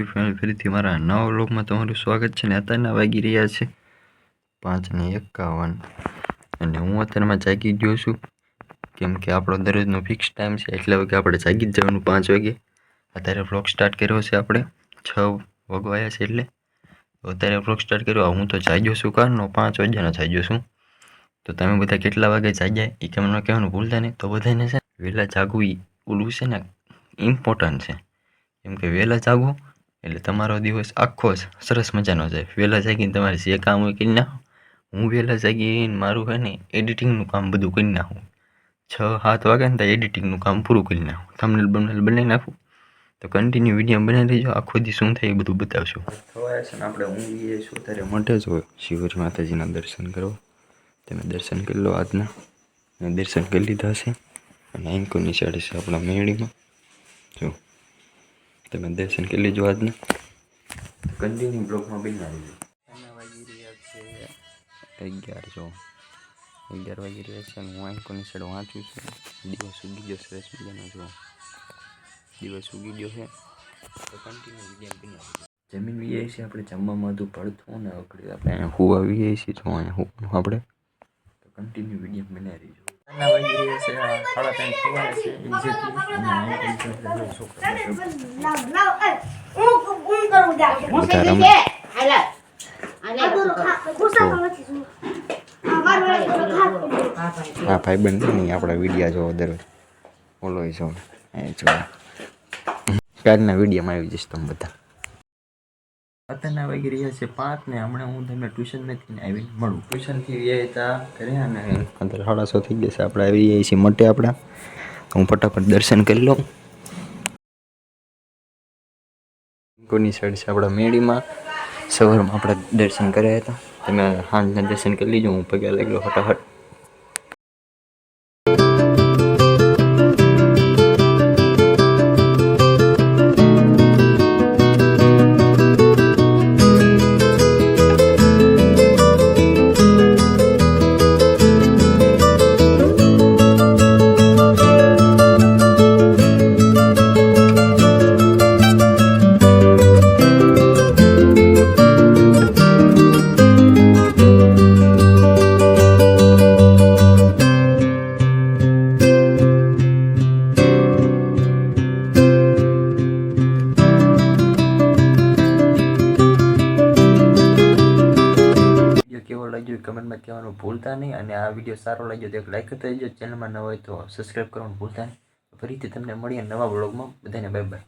YouTube channel ફરીથી મારા નવા વ્લોગમાં તમારું સ્વાગત છે ને અત્યારના વાગી રહ્યા છે પાંચ ને એકાવન. અને હું અત્યારમાં જાગી ગયો છું, કેમ કે આપણો દરરોજનો ફિક્સ ટાઈમ છે, એટલા વાગે આપણે જાગી જ જવાનું પાંચ વાગે. અત્યારે વ્લોગ સ્ટાર્ટ કર્યો છે આપણે, છ વગવાયા છે એટલે. અત્યારે વ્લોગ સ્ટાર્ટ કર્યો હું તો જાગ્યો છું કારનો પાંચ વાગ્યાનો જાગ્યો છું. તો તમે બધા કેટલા વાગે જાગ્યા? એ કે કહેવાનું, ભૂલતા નહીં. તો બધાને છે વહેલા જાગવું ઓલું છે ને ઇમ્પોર્ટન્ટ છે. કેમ કે વહેલા જાગો એટલે તમારો દિવસ આખો જ સરસ મજાનો જાય. વહેલા જાગીને તમારે જે કામ હોય કરી નાખો. હું વહેલા જાગીને મારું હોય ને એડિટિંગનું કામ બધું કરી નાખું. છ, સાત વાગે ને ત્યાં એડિટિંગનું કામ પૂરું કરી નાખું. થંબનેલ બમનેલ બનાવી નાખું. તો કન્ટિન્યુ વીડિયો બનાવી લેજો આખો દી શું થાય એ બધું બતાવશું. થવાય છે ને આપણે ઊંઘીએ છું ત્યારે મોટે જ હોય. શિવજી માતાજીના દર્શન કરો તમે દર્શન કરી લો આજના. દર્શન કરી લીધા છે અને એન્કોની સાઈડ છે આપણા મેળીમાં. જો. તમે દર્શન કરી લેજો આજના કન્ટિન્યુ બ્લોકમાં બી ના એના વાગી રહ્યા છે અગિયાર જો. અગિયાર વાગી રહ્યા છે અને હું આંકોની સાઈડ વાંચું છું. દિવસ ઉગી ગયો સરસ મજાનો જો. દિવસ ઉગી ગયો છે. તો કન્ટિન્યુ વીડિયો ના જમીન વીએ છે આપણે જમવામાં હતું પડતું ને અકડી આપણે અહીંયા હુવા વીએ છીએ જો અહીંયા હું આપણે. તો કન્ટિન્યુ વીડિયો બનાવી રહીજો નાના વાગી રહ્યા છે સાડા ત્રણ થવાના છે એક્ઝેક્ટલી અને અહીં કોઈ પણ છોકરા હા ભાઈ બંધ નહીં આપણા વિડીયા જોવો દરરોજ. ઓલો જો એ જો વિડીયોમાં આવી જઈશ તમે બધા. અત્યારના વાગી રહ્યા છે પાંચ ને હમણાં હું તમને ટ્યુશન નથી આવી મળું. ટ્યુશનથી રહ્યા હતા ઘરે અને અંદર સાડા થઈ ગયા આપણે આવી જઈએ છીએ મટે આપણા. હું ફટાફટ દર્શન કરી લઉં. કોની સાઈડ છે આપણા મેળીમાં. સવારમાં આપણે દર્શન કર્યા હતા. તમે સાંજના દર્શન કરી લીજો હું પગે લાગ્યો ફટાફટ. કેવો કમેન્ટમાં કહેવાનું ભૂલતા નહીં અને આ વીડિયો સારો લાગ્યો તો એક લાઈક કરતા જજો ચેનલમાં ન હોય તો સબસ્ક્રાઈબ કરવાનું ભૂલતા નહીં. ફરીથી તમને મળીએ નવા બ્લોગમાં બધાને બાય બાય